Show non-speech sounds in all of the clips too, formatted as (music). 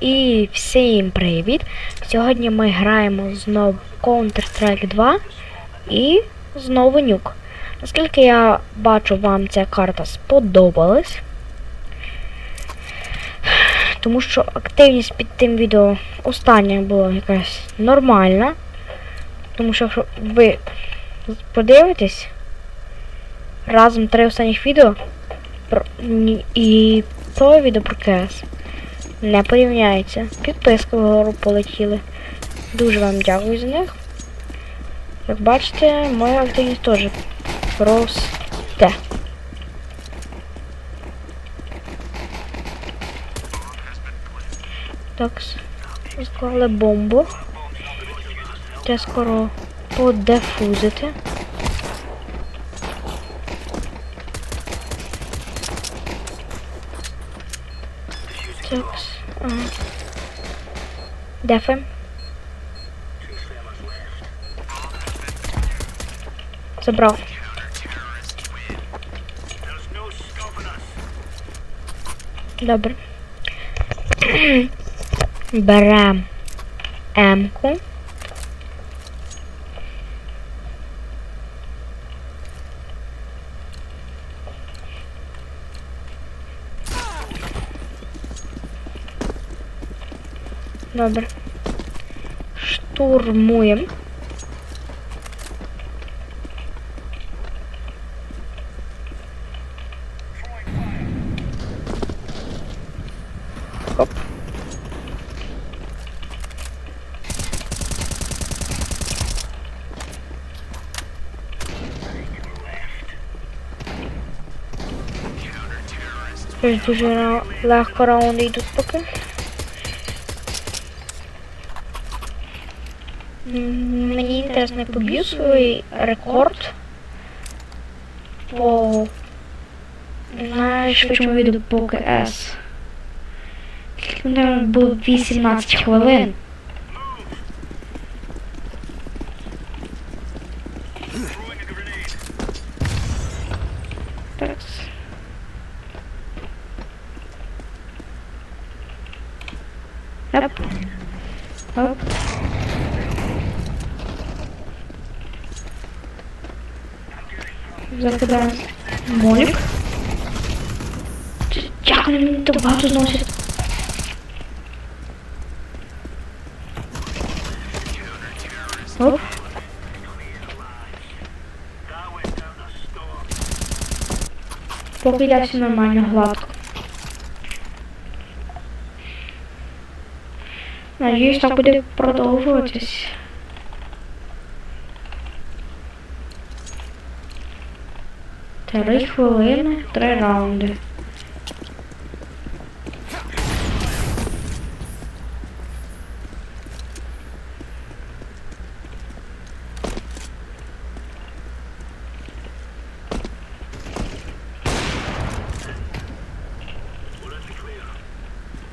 І всім привіт! Сьогодні ми граємо знову Counter-Strike 2 і знову нюк. Наскільки я бачу, вам ця карта сподобалась. Тому що активність під тим відео остання була якась нормальна. Тому що якщо ви подивитесь, разом три останніх відео про, і то відео про КС не порівняється. Підписки вгору полетіли. Дуже вам дякую за них. Як бачите, моя активність теж росте. Так, склали бомбу. Те скоро подефузити. Ага. Дефаем. Забрав. Добре. (clears throat) Берем М-ку. Добре. Штурмуємо. Оп. Щось дуже ра- легко раунди йдуть поки. М, Мені інтересно, я побью свій рекорд по найшвидшому відео по КС. У мене було 18 хвилин. Так. Оп. Оп. Закидаємо молік. Чи- Як вони мені так багато зносять? Оп. Все нормально, гладко. Надіюсь, так буде продовжуватись. Три хвилини, три раунди.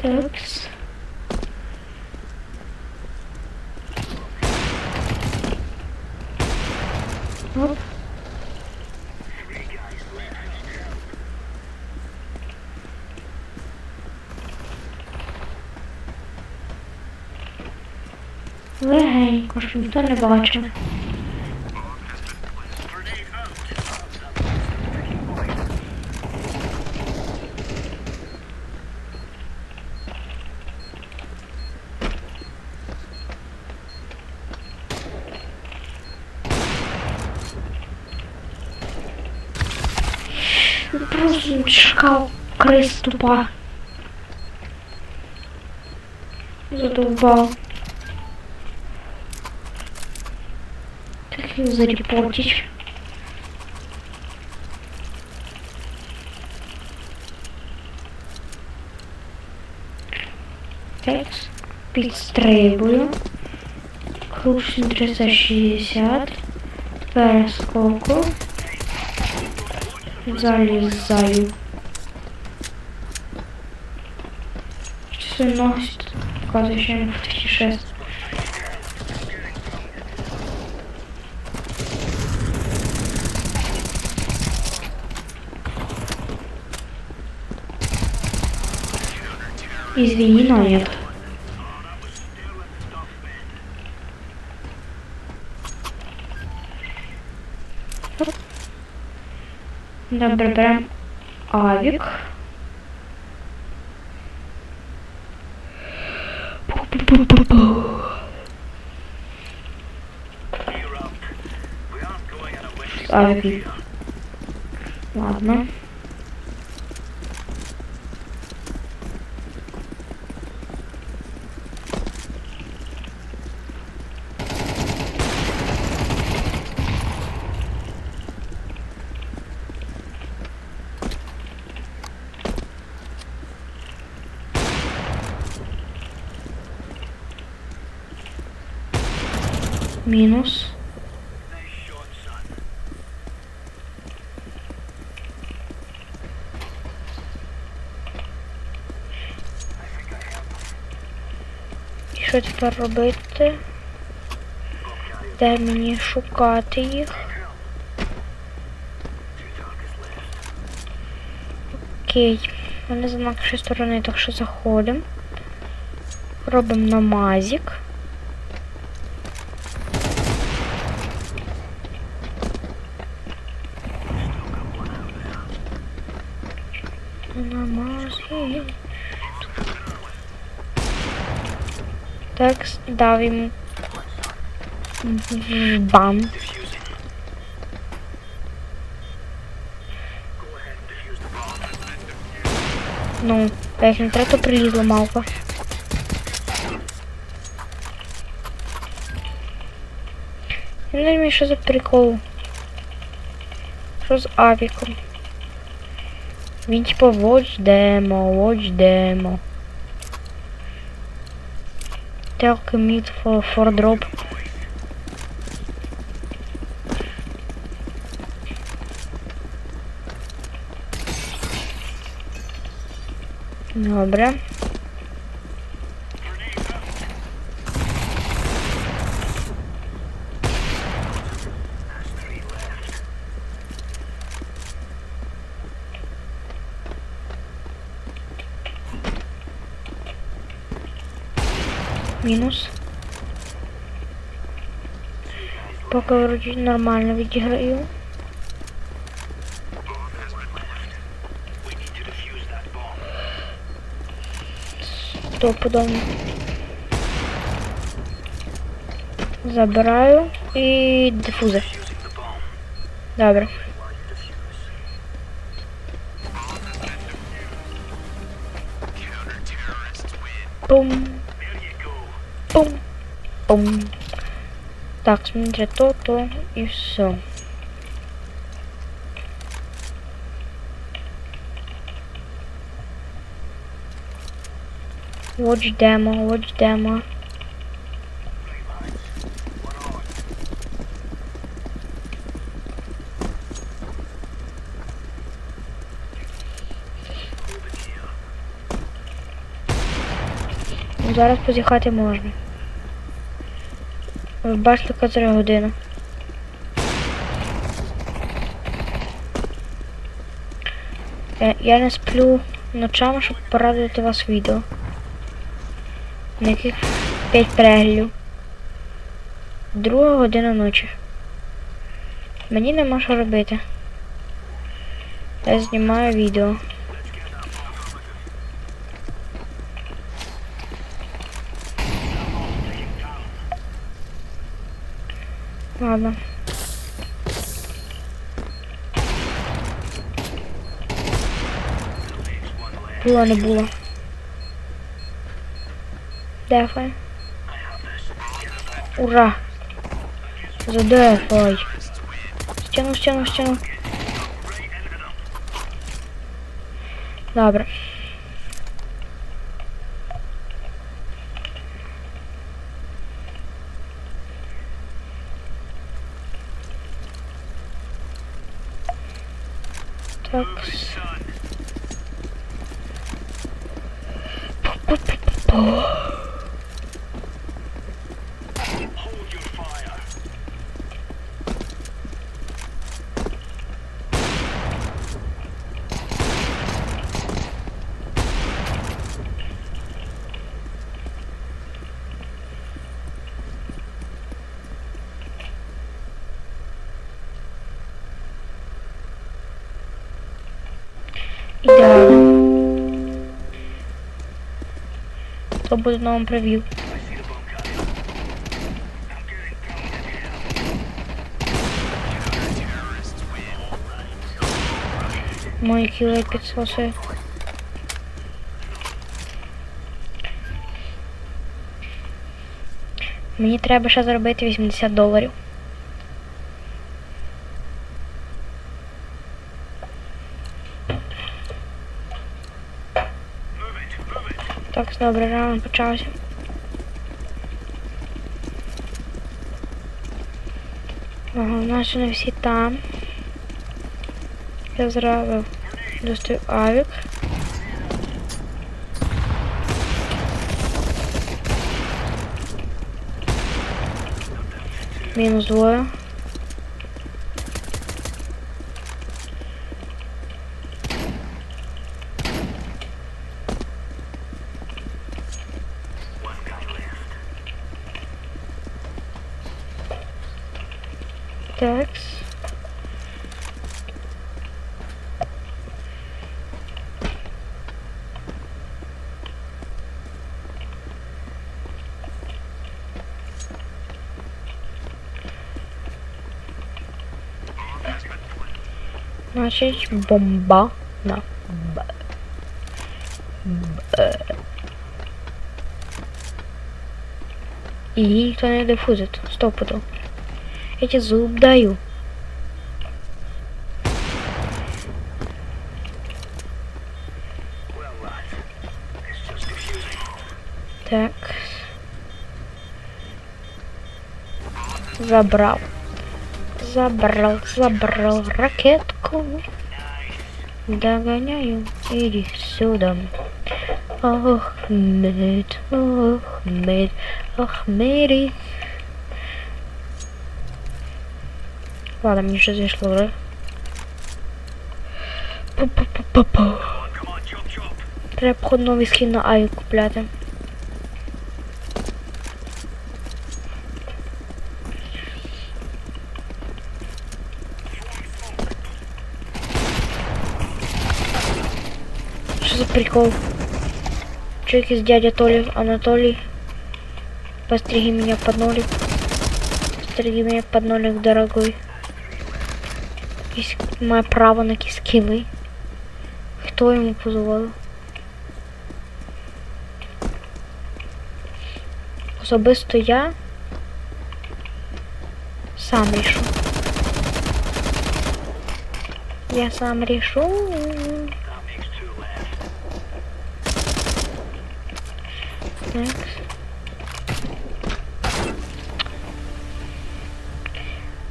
Такс. Оп. Легенько, щоб ніхто Просто шкал крыс тупа. Задолбал. Так их зарепортить. Так, підстрибую. Крушин 360. Перескоку. Залізаю. Це носить? Показує, що я не. Извини, но нет. Добре, беремо авік. Авік. Ладно. Мінус. І що тепер робити? Де мені шукати їх? Окей. Вони з нашої сторони, так що заходимо. Робимо. Намазик. Так, с- дав йому. Бам. Ну, а як не треба, прилізла мавка. Я не розумію, що за прикол. Що з авіком? Він типа watch demo, watch demo. Tell commit for, for drop. Добре. Мінус. Поки вроді нормально відіграю. Стопудово. Забираю і дифузор. Добре. Пум. Так, смотри, то, то и все. Watch demo, watch demo. Ну, Зараз позіхати можна. Бачите, котра година. Я, я не сплю ночами, щоб порадувати вас відео. На яких 5 переглядів. Друга година ночі. Мені нема що робити. Я знімаю відео. Ладно. Було не було. Дефай. Ура! Задефай. Стяну, стяну, стяну. Добре. Fox. Oh. То буде новим прев'ю. Мої кіли підсосує. Мені треба ще заробити 80 доларів. Так, добре, раунд почався. Ага, наші не всі там. Я зробив достаю авік. Мінус двоє. Значить, бомба на Б. Б. І її ніхто не дифузить. Стопуду. Я тебе зуб даю. Так. Забрал. Забрал, забрал Ракетку. Догоняю, иди сюда. Ох, мед, ох, мед, ох, Мери. Ладно, мені ще зайшло, да? Пу-пу-пу-пу-пу. Треба походу новий скін на Аю купляти. Прикол? Чё из дядя Толи, Анатолий? Постриги меня под нолик. Постриги меня под нолик, дорогой. Есть мое право на кискилы. Хто йому позволив? Особисто я сам рішу. Я сам рішу. Так.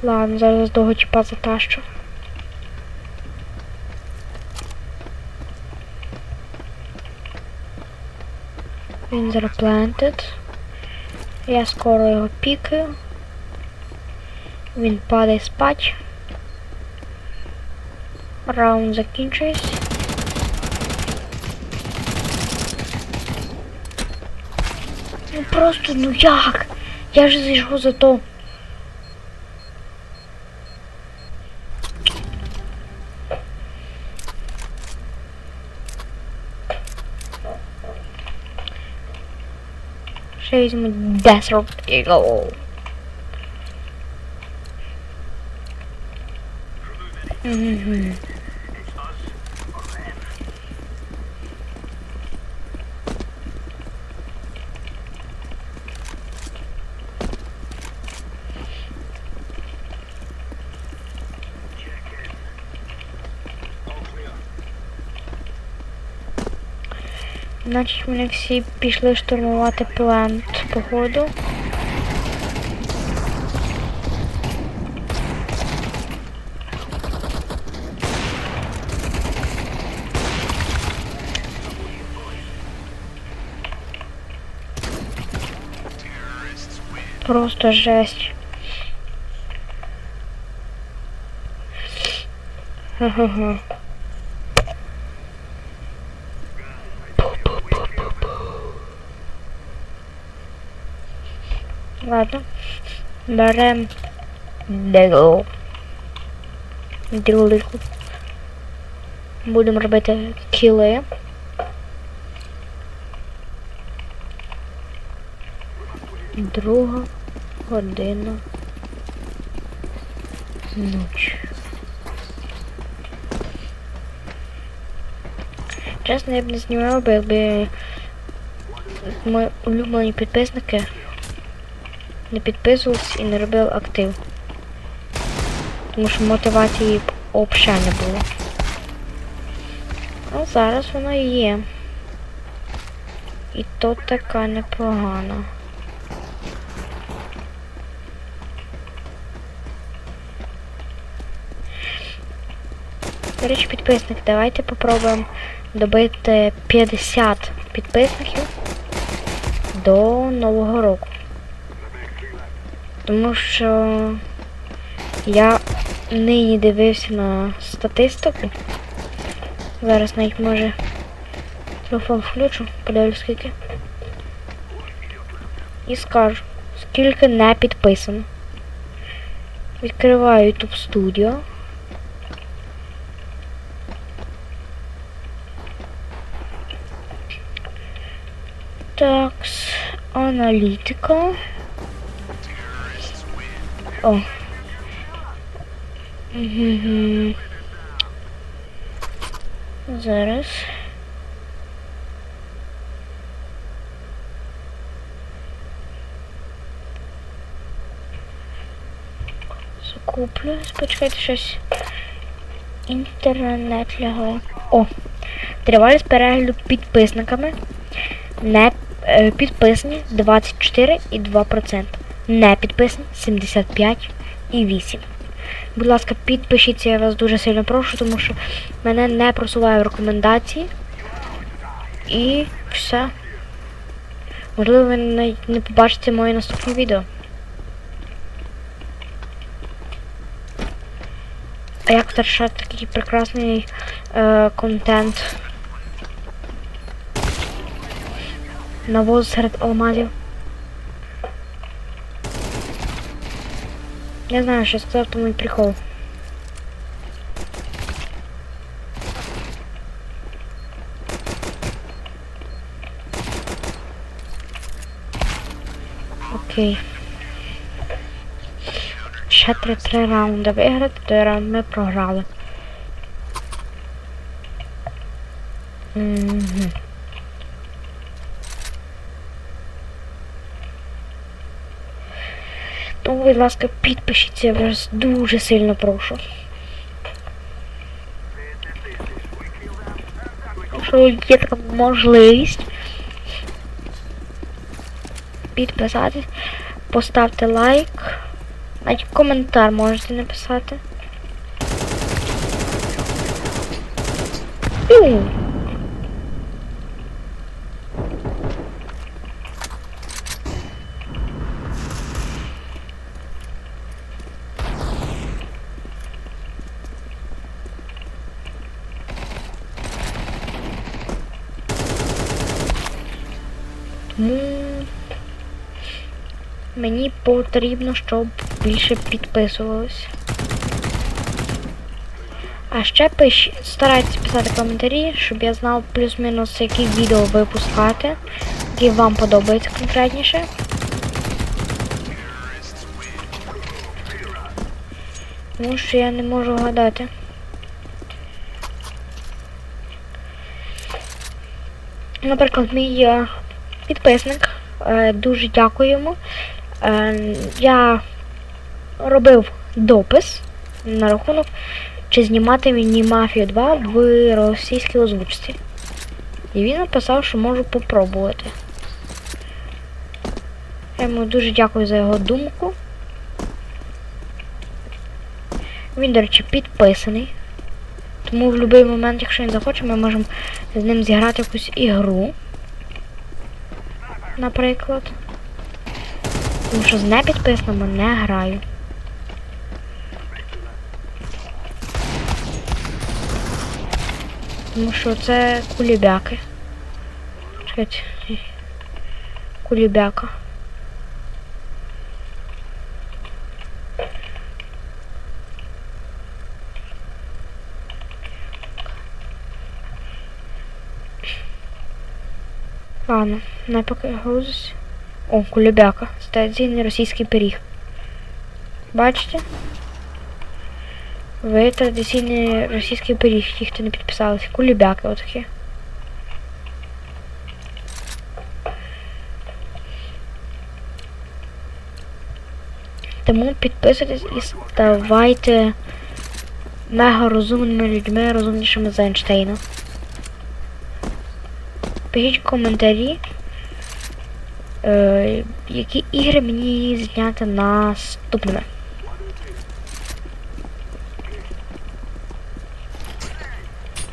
Ладно, зараз того типа затащу. Він зараз. Я скоро його пікаю. Він падає спать. Раунд закінчується. Ну просто, ну як? Я ж зайшов за то. Ще візьму Desert Eagle. Мгм. Значить, вони всі пішли штурмувати плент, походу. Просто жесть. Ха-ха-ха. Ладно. Берем Дегл. Дегл. Будемо робити кіли. Друга година. Ніч. Чесно, я б не знімав би, якби мої улюблені підписники не підписувались і не робили актив. Тому що мотивації взагалі не було. А зараз вона є. І то така непогана. До речі, підписник, давайте попробуємо добити 50 підписників до Нового року. Тому що я нині дивився на статистику. Зараз навіть може телефон включу, подивлюсь скільки. І скажу, скільки не підписано. Відкриваю YouTube Studio. Так, аналітика. О. Угу. Зараз. Закуплю. Почекайте щось. Інтернет лягає. О! Тривалість перегляду підписниками. Не е, підписані 24,2%. Не підписані 75,8%. Будь ласка, підпишіться, я вас дуже сильно прошу, тому що мене не просуває в рекомендації. І все. Можливо, ви навіть не побачите моє наступне відео. А як втрачати такий прекрасний е, контент? Навоз серед алмазів. Не знаю, сказав, тому і прикол. Окей. Ще три, три раунди виграти, той раунд ми програли. Угу. Тому, будь ласка, підпишіться, я вас дуже сильно прошу. Якщо є така можливість підписатись, поставте лайк, навіть коментар можете написати. М. Тому мені потрібно, щоб більше підписувалось. А ще пиш... старайтесь писати коментарі, щоб я знав плюс-мінус, які відео випускати, які вам подобаються конкретніше. Тому що я не можу гадати. Наприклад, мій е, підписник. Е, дуже. Е, я робив допис на рахунок, чи знімати мені Мафію 2 в російській озвучці. І він написав, що можу попробувати. Я йому дуже дякую за його думку. Він, до речі, підписаний. Тому в будь-який момент, якщо він захоче, ми можемо з ним зіграти якусь ігру. Наприклад. Тому що з непідписними не граю. Тому що це кулібяки. Чекайте. Кулібяка. Ладно, не поки грузись. О, кулебяка. Стаційний російський пиріг. Бачите? Ви традиційний російський пиріг, ті, хто не підписалися. Кулебяки отакі. Тому підписуйтесь і ставайте мега розумними людьми, розумнішими за Ейнштейна. Пишіть коментарі, е, які ігри мені зняти наступними.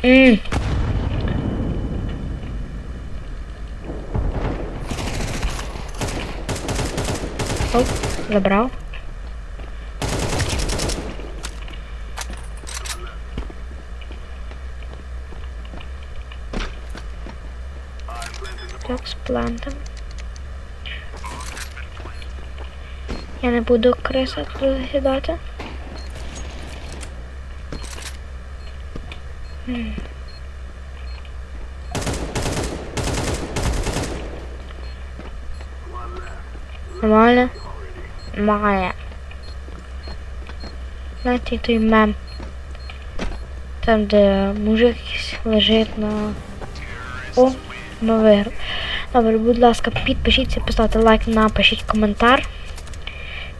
Ммм. Оп, забрав. Так, з плантом. Я не буду криса. М. Нормально? Має. Знаєте, той мем. Там, де мужик лежить на... О, ми виграли. Добре, будь ласка, підпишіться, поставте лайк, напишіть коментар.